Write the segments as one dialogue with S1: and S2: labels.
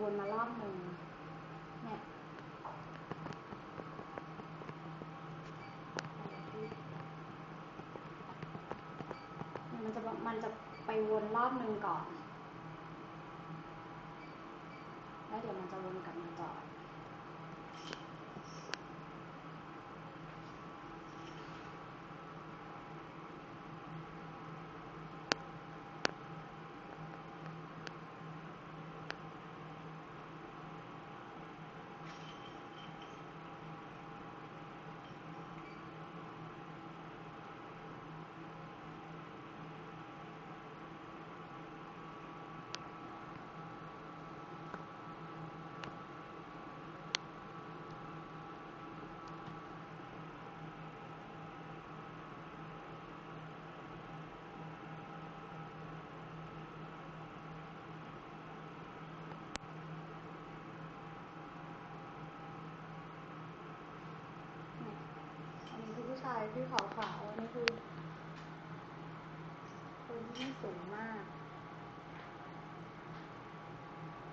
S1: วนมารอบหนึ่งเนี่ยมันจะมันจะไปวนรอบหนึ่งก่อน แล้วเดี๋ยวมันจะวนกลับมาจอดอันนี้คือผู้ชาย ที่ขาวขาวๆอันนี้คือคนที่ไม่สูงมาก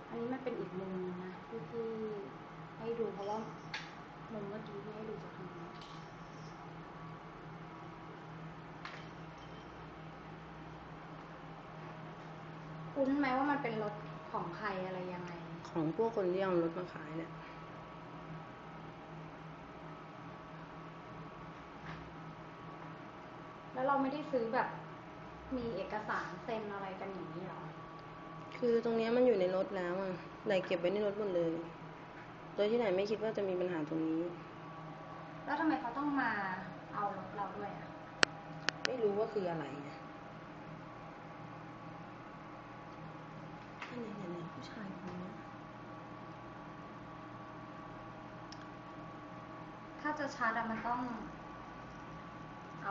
S1: อันนี้มันเป็นอีกมุมนะที่ที่ให้ดูเพราะว่ามุมเมื่อกี้ที่ให้ดูจากทางนี้คุ้นไหมว่ามันเป็นรถของใครอะไรยังไง
S2: ของพวกคนที่เอารถมาขายเนี่ย
S1: แล้วเราไม่ได้ซื้อแบบมีเอกสารเซ็นอะไรกันอย่างนี้หรอ
S2: คือตรงเนี้ยมันอยู่ในรถแล้วอะไหนเก็บไว้ในรถหมดเลย โดยที่ไหนไม่คิดว่าจะมีปัญหาตรงนี้
S1: แล้วทำไมเขาต้องมาเอารถเราด้วยอะ
S2: ไม่รู้ว่าคืออะไรไงเนี่ยเนี่ยเนี่ยผู้ชายคนนี้
S1: ถ้าจะชาร์จอะมันต้อง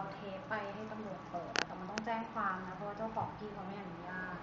S1: เอาเทปไปให้ตำรวจเปิดแต่มันต้องแจ้งความนะเพราะว่าเจ้าของที่เขาไม่อนุญา
S2: ต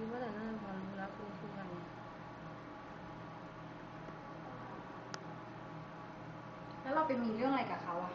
S2: คิดว่าแต่น่าจะพอรู้แล้วคือคือใคร
S1: แล้วเราไปมีเรื่องอะไรกับเขาอะ